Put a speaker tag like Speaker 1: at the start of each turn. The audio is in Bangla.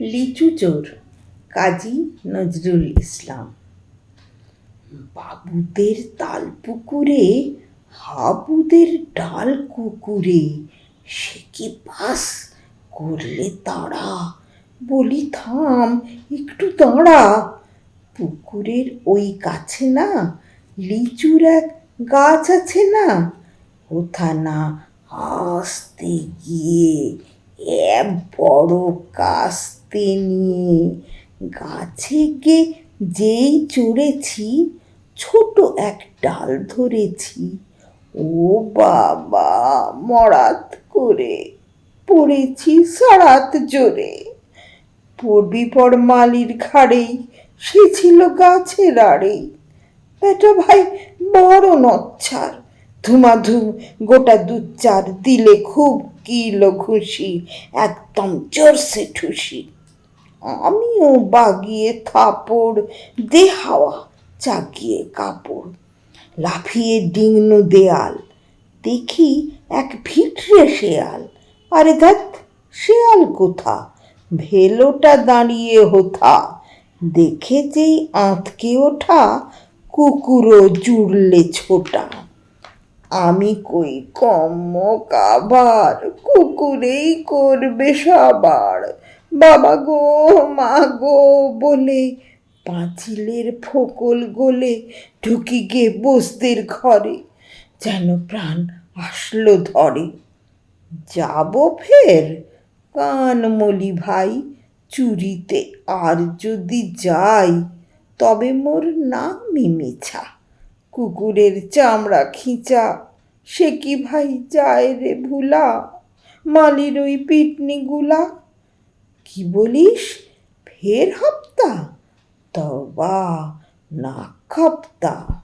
Speaker 1: লিচু চোর, কাজী নজরুল ইসলাম। বাবুদের তাল পুকুরে হাবুদের ডাল কুকুরে সে কি বাস করলে তাড়া বলি, থাম, একটু দাঁড়া। পুকুরের ওই কাছে না, লিচুর এক গাছ আছে না কোথা না আসতে গিয়ে বড় কাস্তে নিয়ে গাছে গিয়ে যেই চড়েছি, ছোট এক ডাল ধরেছি। ও বাবা, মরাত করে পড়েছি সারাত জোরে। পড়বি পর মালির ঘাড়েই সে ছিল গাছের আড়েই বেটা ভাই, বড় নচ্ছার। ধুমাধুম গোটা দুধ চার দিলে খুব কিলো খুশি একদম জোরসে ঠুসি। আমিও বাগিয়ে থাপড় দে হাওয়া চাগিয়ে কাপড়, লাফিয়ে ডিংন দেয়াল, দেখি এক ভিটরে শেয়াল। আরে ধ্যাত শেয়াল কোথা? ভেলোটা দাঁড়িয়ে হোথা। দেখে যেই আঁতকে ওঠা, কুকুরও জুড়লে ছোটা। আমি কই কম্ম কাবার, কুকুরেই করবে সবার। বাবা গো, মা গো, বলে পাঁচিলের ফোকল গোলে ঢুকি গে বস্তির ঘরে। যেন প্রাণ আসলো ধরে। যাব ফের? কানমলি ভাই, চুরিতে আর যদি যাই, তবে মোর নামই মিছা। কুকুরের চামড়া খিঁচা, সে কি ভাই যায় রে ভুলা? মালির ওই পিটনিগুলা। কি বলিস? ফের হপ্তা? তবা না খাপ্তা।